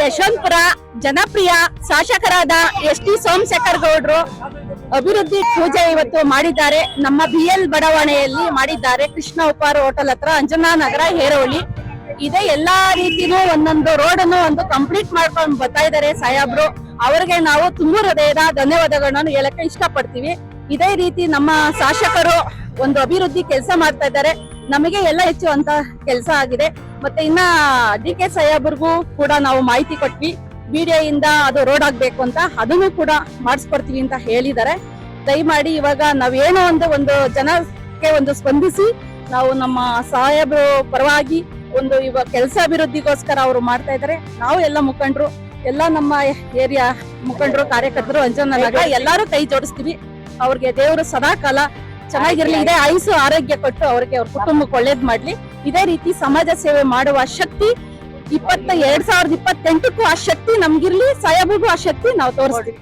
ಯಶವಂತಪುರ ಜನಪ್ರಿಯ ಶಾಸಕರಾದ S T Somashekar ಗೌಡ್ರು ಅಭಿವೃದ್ಧಿ ಪೂಜೆ ಇವತ್ತು ಮಾಡಿದ್ದಾರೆ. ನಮ್ಮ ಬಿ ಎಲ್ ಬಡಾವಣೆಯಲ್ಲಿ ಮಾಡಿದ್ದಾರೆ. ಕೃಷ್ಣ ಉಪಾರ ಹೋಟೆಲ್ ಹತ್ರ ಅಂಜನಾ ನಗರ ಹೇರೋಳಿ ಇದೇ ಎಲ್ಲಾ ರೀತಿನೂ ಒಂದೊಂದು ರೋಡ್ ಅನ್ನು ಒಂದು ಕಂಪ್ಲೀಟ್ ಮಾಡ್ಕೊಂಡು ಬರ್ತಾ ಇದ್ದಾರೆ ಸಾಹೇಬ್ರು. ಅವರಿಗೆ ನಾವು ತುಂಬ ಹೃದಯದ ಧನ್ಯವಾದಗಳನ್ನು ಹೇಳಕ್ಕೆ ಇಷ್ಟಪಡ್ತೀವಿ. ಇದೇ ರೀತಿ ನಮ್ಮ ಶಾಸಕರು ಒಂದು ಅಭಿವೃದ್ಧಿ ಕೆಲಸ ಮಾಡ್ತಾ ಇದ್ದಾರೆ. ನಮಗೆ ಎಲ್ಲ ಹೆಚ್ಚು ಅಂತ ಕೆಲಸ ಆಗಿದೆ. ಮತ್ತೆ ಇನ್ನ ಡಿ ಕೆ ಸಾಹೇಬ್ರಿಗೂ ಕೂಡ ನಾವು ಮಾಹಿತಿ ಕೊಟ್ವಿ. ಇಂದ ಅದು ರೋಡ್ ಆಗ್ಬೇಕು ಅಂತ ಅದನ್ನು ಕೂಡ ಮಾಡಿಸ್ಕೊಡ್ತೀವಿ ಅಂತ ಹೇಳಿದ್ದಾರೆ. ದಯಮಾಡಿ ಇವಾಗ ನಾವೇನೋ ಒಂದು ಒಂದು ಜನಕ್ಕೆ ಒಂದು ಸ್ಪಂದಿಸಿ ನಾವು ನಮ್ಮ ಸಾಹೇಬ್ರು ಪರವಾಗಿ ಒಂದು ಇವಾಗ ಕೆಲಸ ಅಭಿವೃದ್ಧಿಗೋಸ್ಕರ ಅವರು ಮಾಡ್ತಾ ಇದ್ದಾರೆ. ನಾವು ಎಲ್ಲ ಮುಖಂಡರು, ಎಲ್ಲ ನಮ್ಮ ಏರಿಯಾ ಮುಖಂಡರು, ಕಾರ್ಯಕರ್ತರು ಅಂಜನ ಎಲ್ಲರೂ ಕೈ ಜೋಡಿಸ್ತೀವಿ. ಅವ್ರಿಗೆ ದೇವರು ಸದಾ ಕಾಲ ಚೆನ್ನಾಗಿರ್ಲಿ. ಇದೇ ಆಯುಸು ಆರೋಗ್ಯ ಕೊಟ್ಟು ಅವ್ರಿಗೆ ಅವ್ರ ಕುಟುಂಬಕ್ಕೆ ಒಳ್ಳೇದ್ ಮಾಡ್ಲಿ. ಇದೇ ರೀತಿ ಸಮಾಜ ಸೇವೆ ಮಾಡುವ ಶಕ್ತಿ ಇಪ್ಪತ್ತ ಎರಡ್ ಸಾವಿರದ ಇಪ್ಪತ್ತೆಂಟಕ್ಕೂ ಆ ಶಕ್ತಿ ನಮ್ಗಿರ್ಲಿ. ಸಾಹೇಬ್ರಿಗೂ ಆ ಶಕ್ತಿ ನಾವು ತೋರಿಸ್ತೀವಿ.